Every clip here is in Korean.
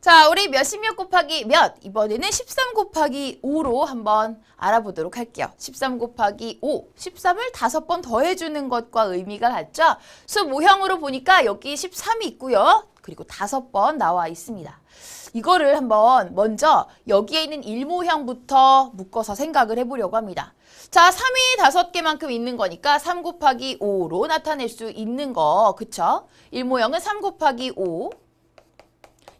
자, 우리 몇십 몇 곱하기 몇? 이번에는 13 곱하기 5로 한번 알아보도록 할게요. 13 곱하기 5. 13을 다섯 번 더해주는 것과 의미가 같죠? 수 모형으로 보니까 여기 13이 있고요. 그리고 다섯 번 나와 있습니다. 이거를 한번 먼저 여기에 있는 일모형부터 묶어서 생각을 해보려고 합니다. 자, 3이 다섯 개만큼 있는 거니까 3 곱하기 5로 나타낼 수 있는 거, 그쵸? 일모형은 3 곱하기 5.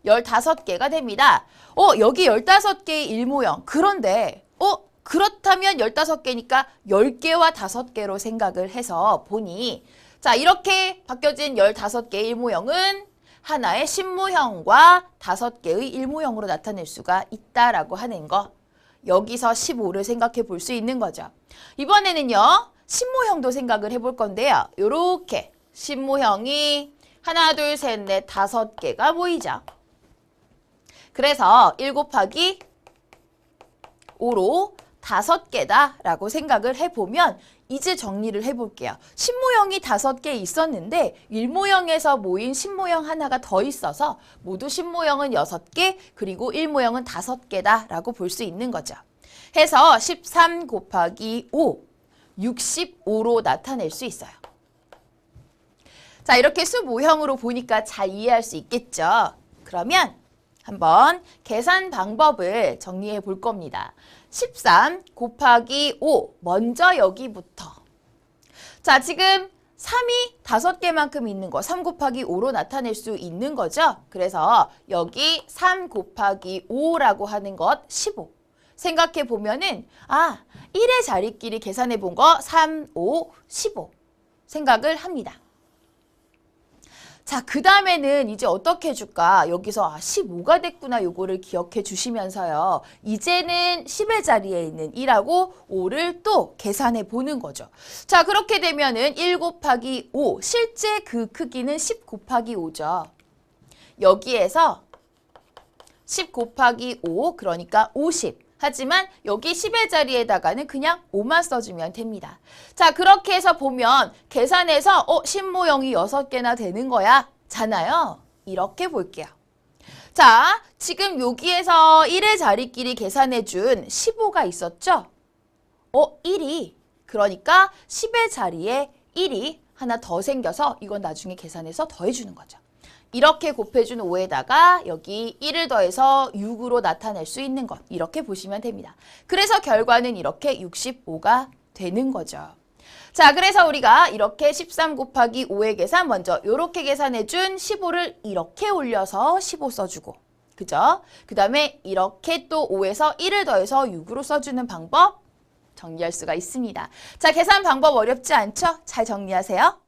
15개가 됩니다. 어, 여기 15개의 일모형. 그런데, 어, 그렇다면 15개니까 10개와 5개로 생각을 해서 보니, 자, 이렇게 바뀌어진 15개의 일모형은 하나의 신모형과 5개의 일모형으로 나타낼 수가 있다라고 하는 거. 여기서 15를 생각해 볼 수 있는 거죠. 이번에는요, 신모형도 생각을 해볼 건데요. 요렇게 신모형이 하나, 둘, 셋, 넷, 다섯 개가 보이죠. 그래서 1 곱하기 5로 다섯 개다라고 생각을 해보면 이제 정리를 해볼게요. 신모형이 다섯 개 있었는데 일모형에서 모인 신모형 하나가 더 있어서 모두 신모형은 여섯 개 그리고 일모형은 다섯 개다라고 볼 수 있는 거죠. 해서 13 곱하기 5, 65로 나타낼 수 있어요. 자, 이렇게 수 모형으로 보니까 잘 이해할 수 있겠죠? 그러면 한번 계산 방법을 정리해 볼 겁니다. 13 곱하기 5. 먼저 여기부터. 자, 지금 3이 5개만큼 있는 거, 3 곱하기 5로 나타낼 수 있는 거죠? 그래서 여기 3 곱하기 5라고 하는 것 15. 생각해 보면은, 아, 1의 자리끼리 계산해 본 거 3, 5, 15. 생각을 합니다. 자, 그 다음에는 이제 어떻게 해줄까? 여기서 아, 15가 됐구나. 요거를 기억해 주시면서요. 이제는 10의 자리에 있는 1하고 5를 또 계산해 보는 거죠. 자, 그렇게 되면은 1 곱하기 5. 실제 그 크기는 10 곱하기 5죠. 여기에서 10 곱하기 5, 그러니까 50. 하지만 여기 10의 자리에다가는 그냥 5만 써주면 됩니다. 자, 그렇게 해서 보면 계산해서 어, 신모형이 6개나 되는 거야. 잖아요. 이렇게 볼게요. 자, 지금 여기에서 1의 자리끼리 계산해준 15가 있었죠? 어, 1이. 그러니까 10의 자리에 1이 하나 더 생겨서 이건 나중에 계산해서 더해주는 거죠. 이렇게 곱해준 5에다가 여기 1을 더해서 6으로 나타낼 수 있는 것 이렇게 보시면 됩니다. 그래서 결과는 이렇게 65가 되는 거죠. 자, 그래서 우리가 이렇게 13 곱하기 5의 계산 먼저 이렇게 계산해준 15를 이렇게 올려서 15 써주고 그죠? 그 다음에 이렇게 또 5에서 1을 더해서 6으로 써주는 방법 정리할 수가 있습니다. 자, 계산 방법 어렵지 않죠? 잘 정리하세요.